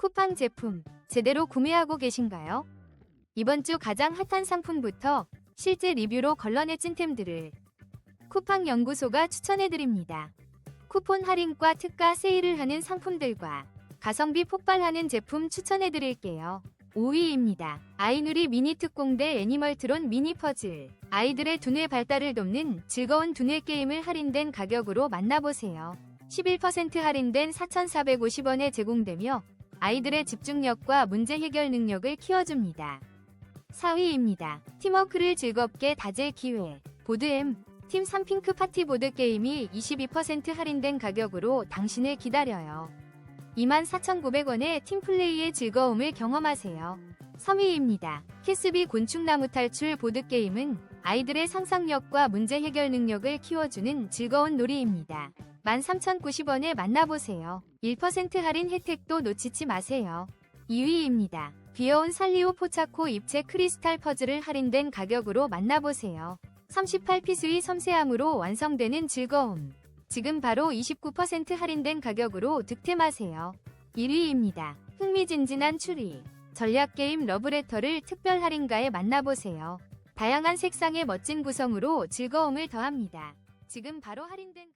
쿠팡 제품 제대로 구매하고 계신가요? 이번 주 가장 핫한 상품부터 실제 리뷰로 걸러내 찐템들을 쿠팡 연구소가 추천해드립니다. 쿠폰 할인과 특가 세일을 하는 상품들과 가성비 폭발하는 제품 추천해드릴게요. 5위입니다. 아이누리 미니 특공대 애니멀 트론 미니 퍼즐. 아이들의 두뇌 발달을 돕는 즐거운 두뇌 게임을 할인된 가격으로 만나보세요. 11% 할인된 4,450원에 제공되며 아이들의 집중력과 문제 해결 능력을 키워줍니다. 4위입니다. 팀워크를 즐겁게 다질 기회. 보드엠 팀 3핑크 파티 보드 게임이 22% 할인된 가격으로 당신을 기다려요. 24,900원의 팀플레이의 즐거움을 경험하세요. 3위입니다. 캐스비 곤충나무 탈출 보드게임은 아이들의 상상력과 문제 해결 능력을 키워주는 즐거운 놀이입니다. 13,090원에 만나보세요. 1% 할인 혜택도 놓치지 마세요. 2위입니다. 귀여운 살리오 포차코 입체 크리스탈 퍼즐을 할인된 가격으로 만나보세요. 38피스의 섬세함으로 완성되는 즐거움. 지금 바로 29% 할인된 가격으로 득템하세요. 1위입니다. 흥미진진한 추리. 전략게임 러브레터를 특별 할인가에 만나보세요. 다양한 색상의 멋진 구성으로 즐거움을 더합니다. 지금 바로 할인된